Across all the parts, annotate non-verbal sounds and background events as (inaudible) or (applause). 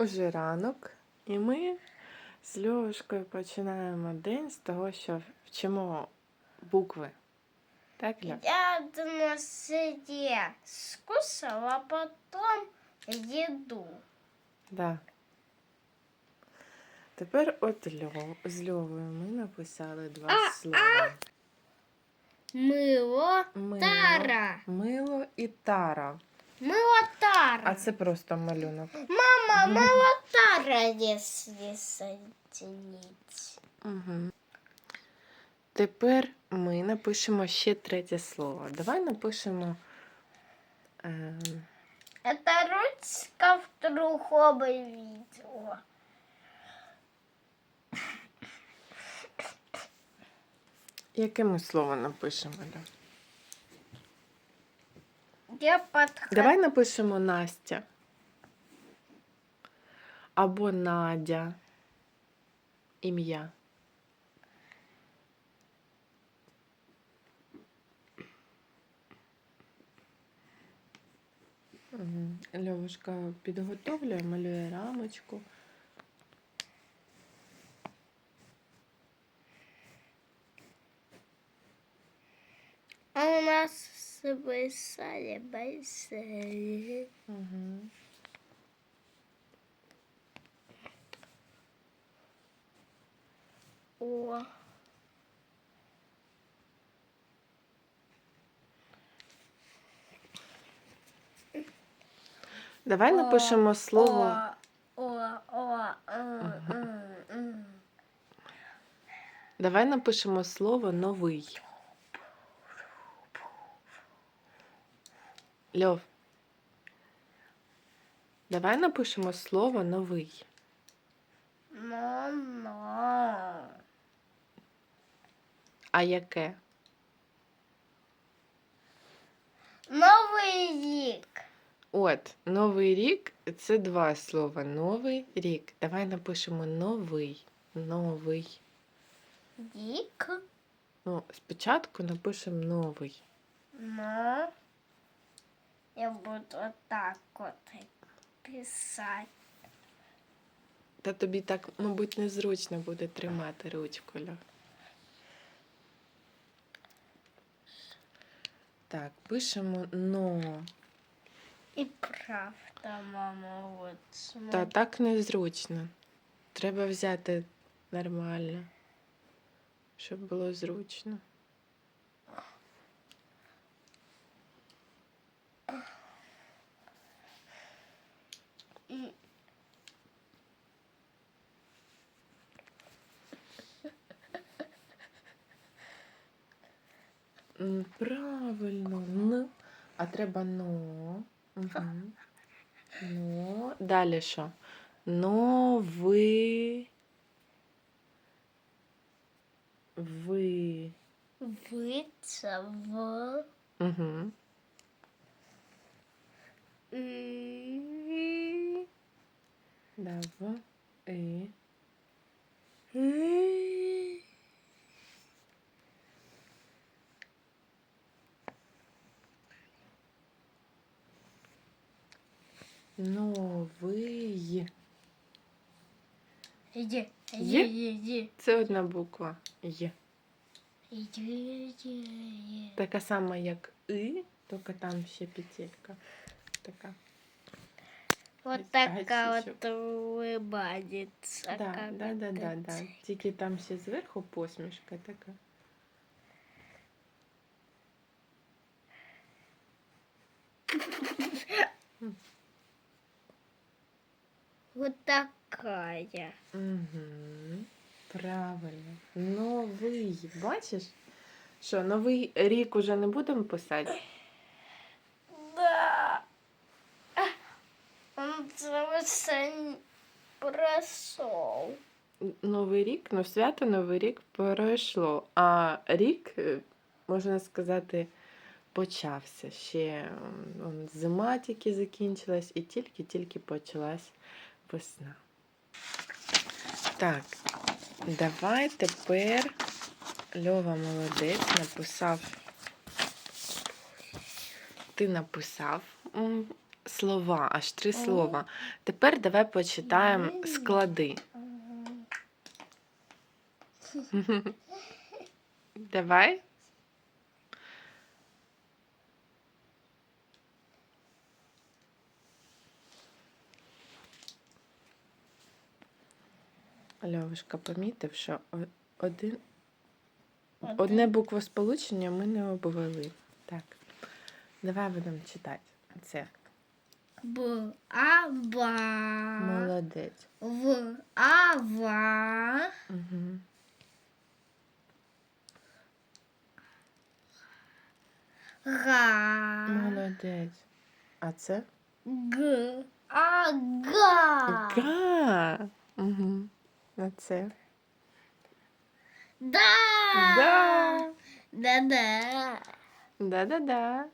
Уже ранок, і ми з Льовушкою починаємо день з того, що вчимо букви. Так, Льов? Я на среде скусал, а потом еду. Да. Тепер от Льов, з Льовою ми написали два А, слова. Мыло, Мило, Тара. мило і тара. Мыло тара. А це просто малюнок. Мама, мыло тара, если соединить. Угу. Тепер ми напишемо ще третє слово. Давай напишемо. Е, Это ручка в другом видео. яке ми слово напишемо? Льов? Я подхожу. Давай напишемо Настя. Або Надя. Ім'я. Льовушка підготовлює, малює рамочку. А у нас большая, большая. Угу. О. Давай напишемо слово. О. Давай напишемо слово новий. Льов. Давай напишемо слово новий. Но-но. А яке? Новий рік. От, новий рік це два слова. Новий рік. Давай напишемо новий. Новий. Рік. Ну, спочатку напишемо новий. Но. Я буду так от писати. Та тобі так, мабуть, незручно буде тримати ручку. Льов. Так, пишемо но. І правда, мама, от смотри. Та так незручно. Треба взяти нормально, щоб було зручно. Правильно, н. А треба но. Угу. Но. Далі що? Новий. Ви. Ви це в. Угу. В. І. Новий. Є? іди, іди. Це одна буква. Є. Така сама, як И, тільки там ще петелька. Така. Вот Ось така гачечок. улыбается. Да, да, да, да, да. Тільки там ще зверху посмішка така. (laughs) Вот такая. Угу. Правильно. Новий. Бачиш? Що, новий рік уже не будемо писати? Да. Он просто. Новий рік, ну свято Новий рік пройшло. А рік, е, можна сказати, почався. Ще он, зима тільки закінчилась і тільки-тільки почалась весна. Так, давай тепер Льова молодець написав. Ти написав слова, аж три слова. Тепер давай почитаємо склади. Давай. Льовушка помітив, що один, одне буквосполучення ми не обвели. Так. Давай будемо читати. Це Б, А, Ба. молодець. В, А, Ва. Угу. Га. Молодець. А це? Г, А, Га. Га. Угу. А це? Да. Да. Да-да. Да-да-да.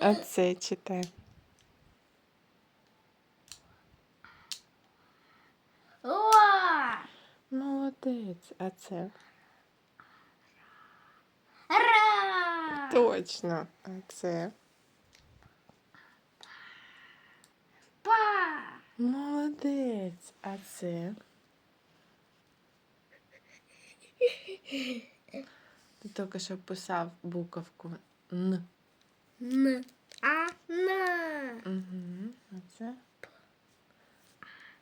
А це читай. Ла. Молодець. А це? Ра. Точно. А це? Па. Молодець. А це? Тільки що писав буковку Н. Н. А, на. Угу. А це?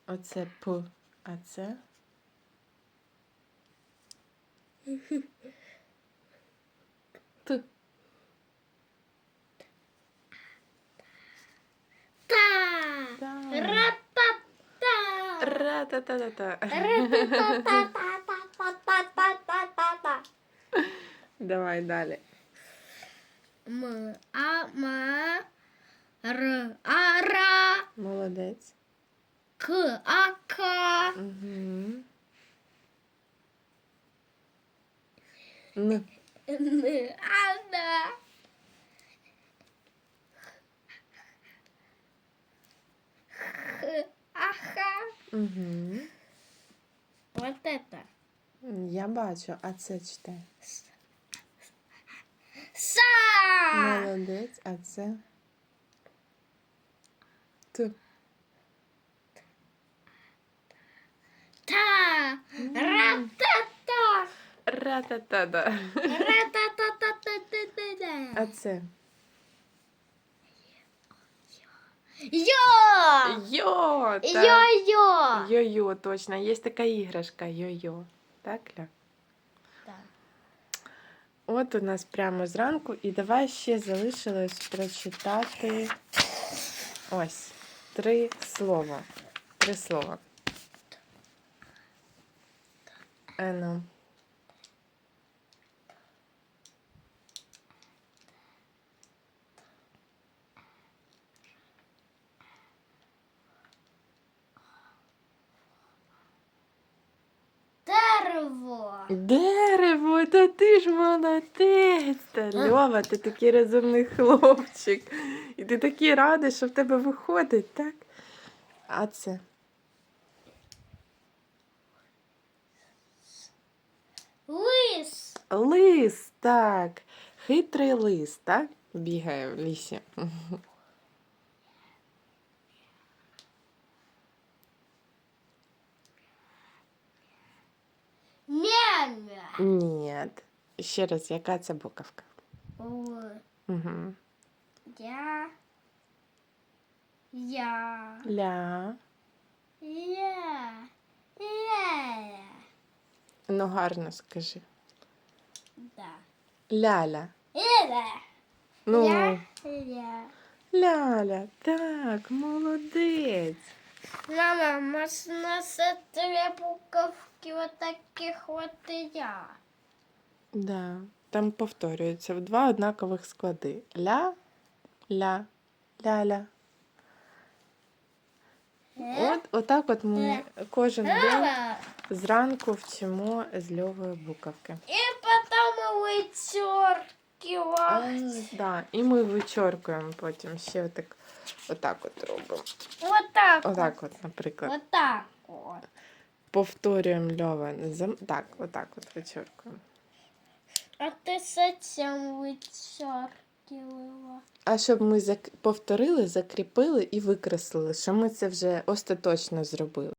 Оце П. А це? Т. Та. Да. Ра-та-та. Ра-та-та-та-та. Давай далі. М, А, ма. Р, А, ра. Молодець. К, А, ка. Угу. Н. Н, А, на. Х, А, ха. Угу. Вот это. Я бачу, а це читай. Молодець, а це. Т. Та. Ра-та-та. Ра-та-та-да. Ра-та-та-та-та-та-та. А це. Йо! Йо! так. Йо-йо! Йо-йо, точно. Є така іграшка йо-йо. Так, Ля? Так. От у нас прямо зранку. І давай ще залишилось прочитати ось три слова. Три слова. Е, ну. Дерево! Дерево, та ти ж молодець. Льова, ти такий розумний хлопчик. І ти такий радий, що в тебе виходить, так? А це? Лис! Лис, так. Хитрий лис, так? Бігає в лісі. Ні. Ще раз, яка це буковка? Л. Угу. Я. Я. Ля. Я. Я. Ну гарно скажи. Да. Ляля. Іля. Ну, Я. Я. ляля, так, молодець. Мама, можна це дві буковки вот таких вот і я. Да. Там повторюється в два однакових склади. Ля, ля, ляля. От, отак от ми кожен день зранку вчимо з Льовою буковки. І потім вичеркивать. Да. І ми вичоркуємо потім ще отак, отак от робимо. Вот так. Отак от, наприклад. Вот так вот. Повторюємо Льова. Так, отак от вичоркуємо. А ти зачем вичер? ділила. А щоб ми зак... повторили, закріпили і викреслили, що ми це вже остаточно зробили.